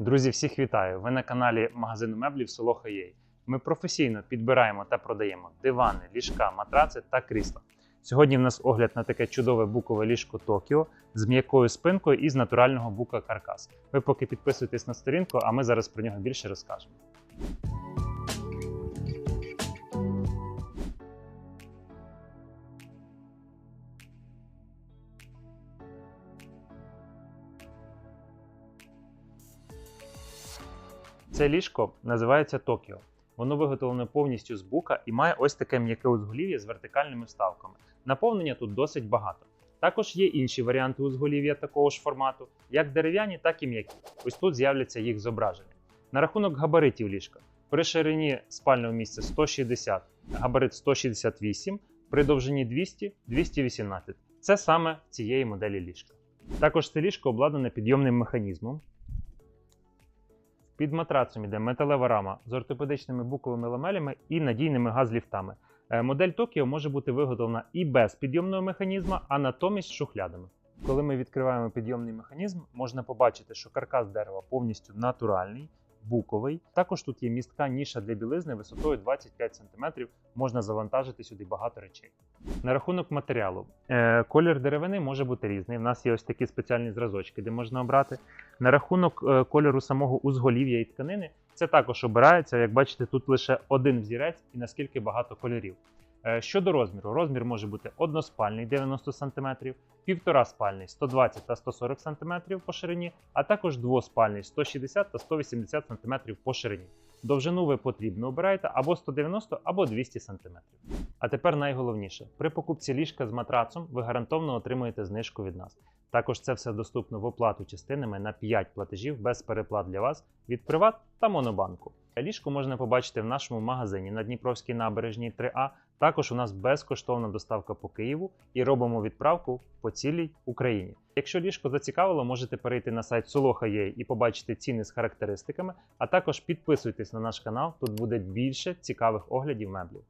Друзі, всіх вітаю! Ви на каналі магазину меблів Соло Хаєй. Ми професійно підбираємо та продаємо дивани, ліжка, матраци та крісла. Сьогодні в нас огляд на таке чудове букове ліжко Токіо з м'якою спинкою і з натурального бука каркас. Ви поки підписуйтесь на сторінку, а ми зараз про нього більше розкажемо. Це ліжко називається Токіо. Воно виготовлене повністю з бука і має ось таке м'яке узголів'я з вертикальними вставками. Наповнення тут досить багато. Також є інші варіанти узголів'я такого ж формату, як дерев'яні, так і м'які. Ось тут з'являться їх зображення. На рахунок габаритів ліжка. При ширині спального місця 160, габарит 168, при довжині 200 218. Це саме цієї моделі ліжка. Також це ліжко обладнане підйомним механізмом. Під матрацом йде металева рама з ортопедичними буковими ламелями і надійними газліфтами. Е, Модель Токіо може бути виготовлена і без підйомного механізму, а натомість з шухлядами. Коли ми відкриваємо підйомний механізм, можна побачити, що каркас дерева повністю натуральний, буковий. Також тут є містка ніша для білизни висотою 25 см, можна завантажити сюди багато речей. На рахунок матеріалу. Е, Колір деревини може бути різний. У нас є ось такі спеціальні зразочки, де можна обрати. На рахунок е, кольору самого узголів'я і тканини, це також обирається. Як бачите, тут лише один взірець і наскільки багато кольорів. Е, Щодо розміру, розмір може бути односпальний 90 см, півтора спальний 120 та 140 см по ширині, а також двоспальний 160 та 180 см по ширині. Довжину ви потрібно обираєте або 190, або 200 см. А тепер найголовніше: при покупці ліжка з матрацом ви гарантовано отримуєте знижку від нас. Також це все доступно в оплату частинами на 5 платежів без переплат для вас від Приват та Монобанку. Ліжко можна побачити в нашому магазині на Дніпровській набережній 3А. Також у нас безкоштовна доставка по Києву і робимо відправку по цілій Україні. Якщо ліжко зацікавило, можете перейти на сайт Soloha.ua і побачити ціни з характеристиками, а також підписуйтесь на наш канал, тут буде більше цікавих оглядів меблів.